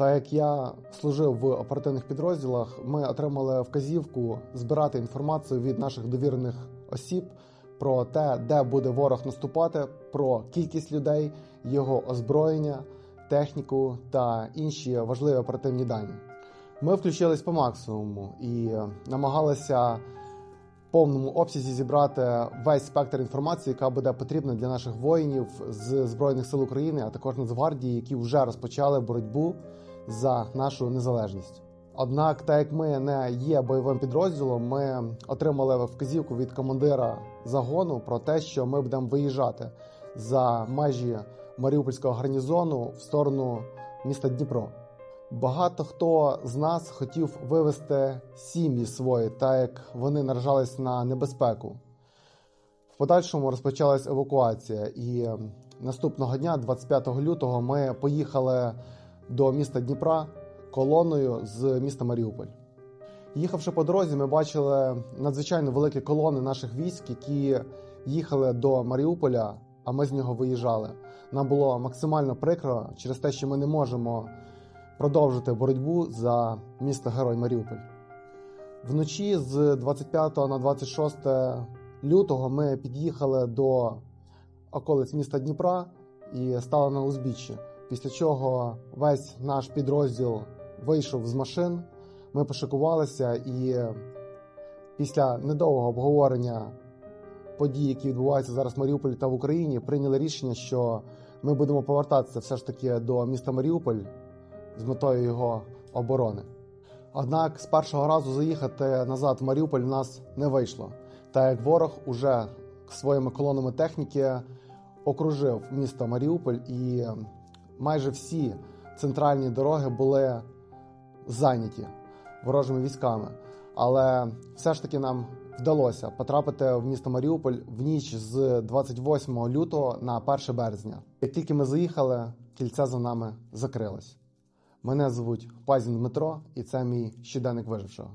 Так як я служив в оперативних підрозділах, ми отримали вказівку збирати інформацію від наших довірених осіб про те, де буде ворог наступати, про кількість людей, його озброєння, техніку та інші важливі оперативні дані. Ми включились по максимуму і намагалися в повному обсязі зібрати весь спектр інформації, яка буде потрібна для наших воїнів з Збройних сил України, а також Нацгвардії, які вже розпочали боротьбу за нашу незалежність. Однак, так як ми не є бойовим підрозділом, ми отримали вказівку від командира загону про те, що ми будемо виїжджати за межі Маріупольського гарнізону в сторону міста Дніпро. Багато хто з нас хотів вивезти сім'ї свої, так як вони наражались на небезпеку. В подальшому розпочалась евакуація, і наступного дня, 25 лютого, ми поїхали до міста Дніпра колоною з міста Маріуполь. Їхавши по дорозі, ми бачили надзвичайно великі колони наших військ, які їхали до Маріуполя, а ми з нього виїжджали. Нам було максимально прикро через те, що ми не можемо продовжити боротьбу за місто Герой Маріуполь. Вночі з 25 на 26 лютого ми під'їхали до околиць міста Дніпра і стали на узбіччі. Після чого весь наш підрозділ вийшов з машин, ми пошикувалися, і після недовгого обговорення подій, які відбуваються зараз в Маріуполі та в Україні, прийняли рішення, що ми будемо повертатися все ж таки до міста Маріуполь з метою його оборони. Однак з першого разу заїхати назад в Маріуполь в нас не вийшло, так як ворог уже своїми колонами техніки окружив місто Маріуполь, і майже всі центральні дороги були зайняті ворожими військами. Але все ж таки нам вдалося потрапити в місто Маріуполь в ніч з 28 лютого на 1 березня. Як тільки ми заїхали, кільце за нами закрилось. Мене звуть Пазін Дмитро, і це мій щоденник вижившого.